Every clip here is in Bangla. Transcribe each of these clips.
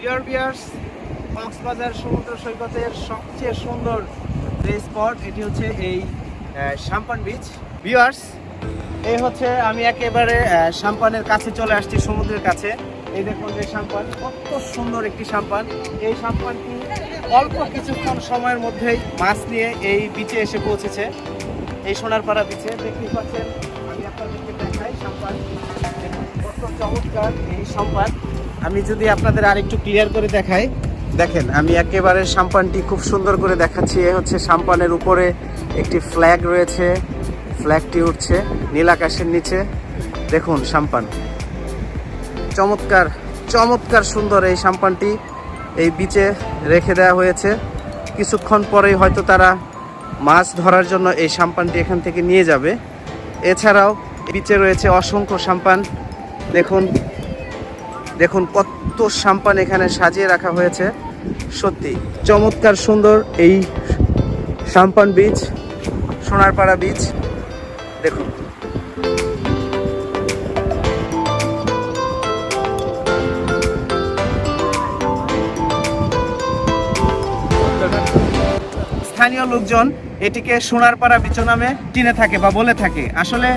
ডিয়ার বিয়ার্স কক্সবাজার সমুদ্র সৈকতের সবচেয়ে সুন্দর যে স্পট এটি হচ্ছে এই সাম্পান বিচ বিয়ার্স এই হচ্ছে আমি একেবারে সাম্পানের কাছে চলে আসছি সমুদ্রের কাছে। এই দেখুন যে সাম্পান, কত সুন্দর একটি সাম্পান। এই সাম্পানটি অল্প কিছুক্ষণ সময়ের মধ্যেই মাছ নিয়ে এই বিচে এসে পৌঁছেছে। এই সোনারপাড়া বিচে দেখতেই পাচ্ছেন, আমি আপনাদেরকে দেখাই সাম্পান। কত চমৎকার এই সাম্পান। আমি যদি আপনাদের আরেকটু ক্লিয়ার করে দেখাই, দেখেন, আমি একেবারে সাম্পানটি খুব সুন্দর করে দেখাচ্ছি। এ হচ্ছে সাম্পানের উপরে একটি ফ্ল্যাগ রয়েছে ফ্ল্যাগটি উঠছে নীল আকাশের নিচে। দেখুন সাম্পান। চমৎকার চমৎকার সুন্দর এই সাম্পানটি এই বিচে রেখে দেওয়া হয়েছে। কিছুক্ষণ পরেই হয়তো তারা মাছ ধরার জন্য এই সাম্পানটি এখান থেকে নিয়ে যাবে। এছাড়াও বিচে রয়েছে অসংখ্য সাম্পান। দেখুন দেখুন কত সাম্পান এখানে সাজিয়ে রাখা হয়েছে। সত্যি চমৎকার সুন্দর এই সাম্পান বিচ সোনারপাড়া বিচ দেখুন। স্থানীয় লোকজন এটিকে সোনারপাড়া বিচ নামে চিনে থাকে বা বলে থাকে। আসলে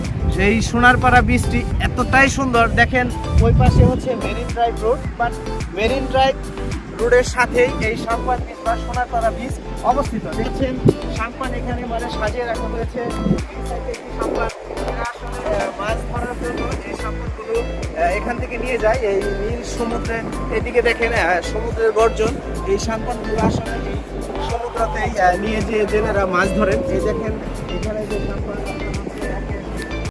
এই সোনারপাড়া বীজটি এতটাই সুন্দর, দেখেন ওই পাশে হচ্ছে marine drive road but marine drive রোডের সাথেই এই সাম্পান বীজ বা সোনারপাড়া বীজ অবস্থিত। দেখছেন, সাম্পান এখানে মানে সাজিয়ে রাখা হয়েছে। মাছ ধরার জন্য এই এখান থেকে নিয়ে যায়। এই নীল সমুদ্রে, এদিকে দেখেন সমুদ্রের গর্জন। এই সাম্পানগুলো আসলে সমুদ্রতেই নিয়ে যেয়ে জেলেরা মাছ ধরেন। এই দেখেন, এখানে যে সাম্পান